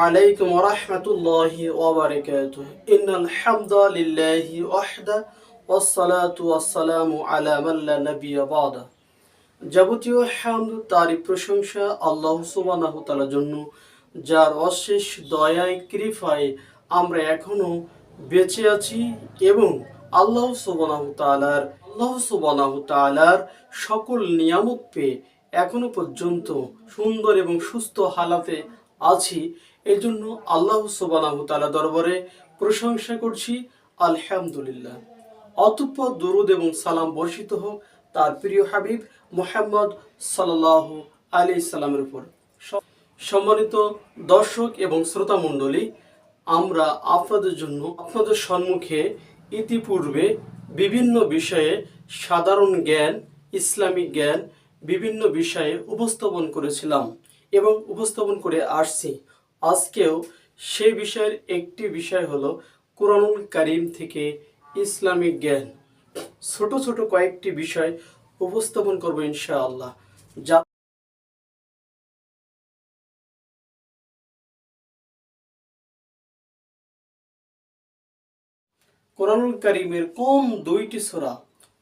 আলাইকুম রহমতুল্লাহি যাবতীয় হামদ, তারই প্রশংসা আল্লাহ সুবহানাহু জন্য, যার অশেষ দয়ায়, কৃপায় আমরা এখনও বেঁচে আছি এবং আল্লাহ সুবহানাহু আল্লাহ সুবহানাহু সকল নিয়ামত পেয়ে এখনও পর্যন্ত সুন্দর এবং সুস্থ হালাতে আছি এই জন্য আল্লাহ সুবহানাহু তাআলা দরবারে প্রশংসা করছি, আলহামদুলিল্লাহ। অতঃপর দরুদ এবং সালাম বর্ষিত হোক তার প্রিয় হাবিব মোহাম্মদ সাল্লাহ আলি সাল্লামের উপর। সম্মানিত দর্শক এবং শ্রোতা মণ্ডলী, আমরা আপনাদের জন্য আপনাদের সম্মুখে ইতিপূর্বে বিভিন্ন বিষয়ে সাধারণ জ্ঞান, ইসলামিক জ্ঞান বিভিন্ন বিষয়ে উপস্থাপন করেছিলাম। এবং উপস্থাপন করে আসছি। আজকেও সেই বিষয়ের একটি বিষয় হলো কোরআনুল করিম থেকে ইসলামিক জ্ঞান। ছোট ছোট কয়েকটি বিষয় উপস্থাপন করব ইনশাআল্লাহ। যা কোরআনুল কারিমের কোন দুইটি সূরা,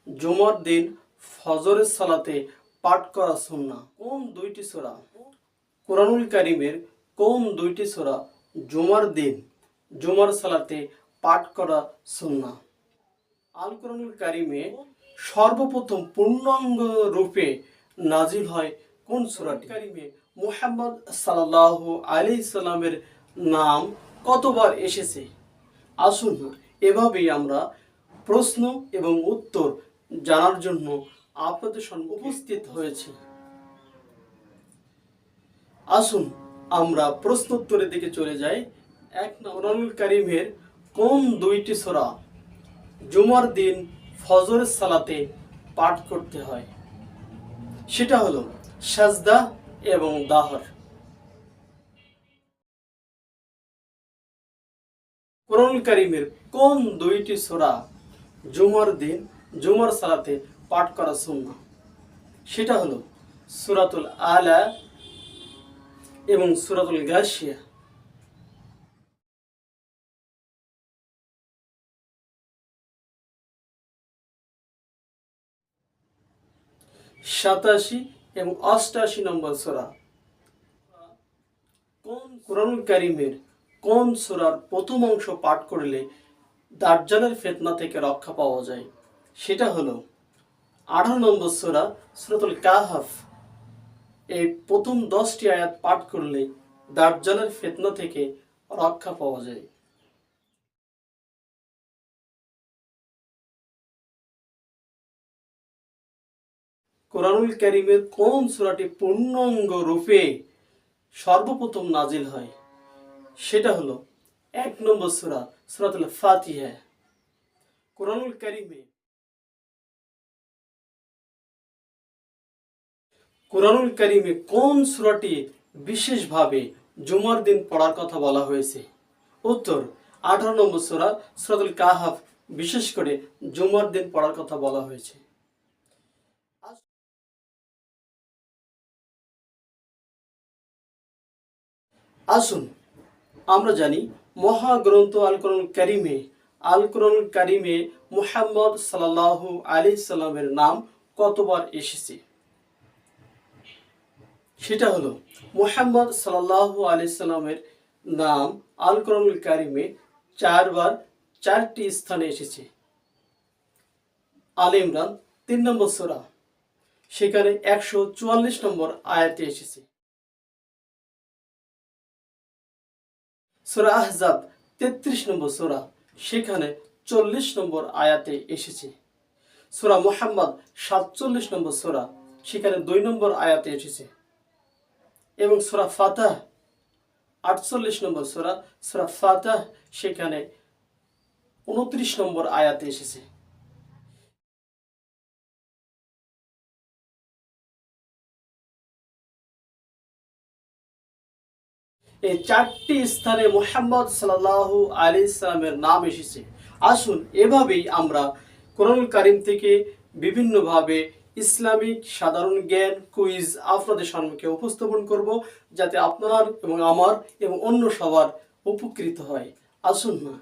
জুমার দিন, ফজরের সালাতে পাঠ করা সুন্নাহ। কোন দুইটি সূরা। কোরআনুল কারিমের কোন দুইটি সোরা, জুমার দিন, জুমার সালাতে পাঠ করা সুন্নাহ। আল কোরআনুল কারিমে সর্বপ্রথম পূর্ণাঙ্গ রূপে নাজিল হয় কোন সূরাটি? কারিমে মুহাম্মদ সাল্লাল্লাহু আলাইহি সাল্লামের নাম কতবার এসেছে? আসুন এভাবেই আমরা প্রশ্ন এবং উত্তর জানার জন্য আপনাদের সামনে উপস্থিত হয়েছি। আসুন, আমরা প্রশ্নোত্তরের দিকে চলে যাই। এক নম্বর কারিমের কোন দুইটি সূরা জুমার দিন ফজরের সালাতে পাঠ করতে হয়? সেটা হলো সাজদা এবং দাহর। কোরআনুল কারিমের কোন দুইটি সূরা জুমার দিন, জুমার সালাতে পাঠ করা সুন্নাহ? সেটা হলো সূরাতুল আলা এবং সুরাতুল গাশিয়া। সাতাশি এবং অষ্টাশি নম্বর সোরা। কোন কোরআনুল কারিমের কোন সূরার প্রথম অংশ পাঠ করলে দাজ্জালের ফেতনা থেকে রক্ষা পাওয়া যায়? সেটা হলো আঠারো নম্বর সোরা সুরাতুল কাহাফ। এই প্রথম দশটি আয়াত পাঠ করলে দাজ্জালের ফেতনা থেকে রক্ষা পাওয়া যায়। কোরআনুল কারিমের কোন সূরাটি পূর্ণাঙ্গ রূপে সর্বপ্রথম নাজিল হয়, সেটা হলো এক নম্বর সুরা, সূরাতুল ফাতিহা। কোরআনুল কারিমে কোরআনুল করিমে কোন সূরাটি বিশেষভাবে জুমার দিন পড়ার কথা বলা হয়েছে? উত্তর, আঠারো নম্বর সূরা সূরাতুল কাহাফ, বিশেষ করে জুমার দিন পড়ার কথা বলা হয়েছে। আসুন, আমরা জানি মহাগ্রন্থ আল কোরআন কারিমে আল কোরআন কারিমে মুহাম্মদ সাল্লাহ আলি সাল্লামের নাম কতবার এসেছে? সেটা হলো মোহাম্মদ সাল্লাহ আলি সাল্লামের নাম আল কোরআন কারিমে চারবার চারটি স্থানে এসেছে। আল ইমরান তিন নম্বর সোরা, সেখানে একশো চুয়াল্লিশ নম্বর আয়াতে এসেছে। সোরা আহজাব তেত্রিশ নম্বর সোরা, সেখানে চল্লিশ নম্বর আয়াতে এসেছে। সোরা মোহাম্মদ সাতচল্লিশ নম্বর সোরা, সেখানে দুই নম্বর আয়াতে এসেছে। এবং সোরা ফাতাহ, আটচল্লিশ নম্বর সোরা সোরা ফাতাহ সেখানে উনত্রিশ নম্বর আয়াতে এসেছে। এই চারটি স্থানে মোহাম্মদ সাল্লাহ আলি ইসলামের নাম এসেছে। আসুন এভাবেই আমরা কোরআন কারিম থেকে বিভিন্নভাবে ইসলামিক সাধারণ জ্ঞান কুইজ আপনাদের সম্মুখে উপস্থাপন করব, যাতে আপনার এবং আমার এবং অন্য সবার উপকৃত হয়। আসুন না,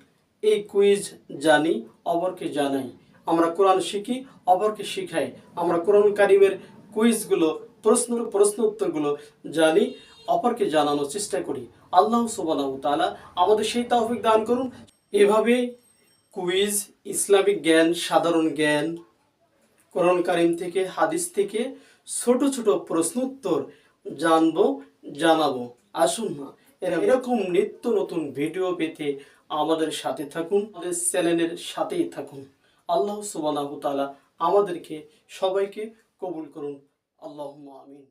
এই কুইজ জানি, অপরকে জানাই। আমরা কোরআন শিখি, অপরকে শিখাই। আমরা কোরআন কারিমের কুইজগুলো, প্রশ্ন প্রশ্ন উত্তরগুলো জানি, অপরকে জানানোর চেষ্টা করি। আল্লাহ সুবহানাহু তাআলা আমাদের সেই তৌফিক দান করুন। এভাবে কুইজ, ইসলামিক জ্ঞান, সাধারণ জ্ঞান কোরআন কারিম থেকে, হাদিস থেকে ছোট ছোট প্রশ্ন উত্তর জানব, জানাব। আসুন না এরা- এরকম নিত্য নতুন ভিডিও পেতে আমাদের সাথে থাকুন, আমাদের চ্যানেলের সাথেই থাকুন। আল্লাহ সুবাহ তালা আমাদেরকে সবাইকে কবুল করুন। আল্লাহ আমিন।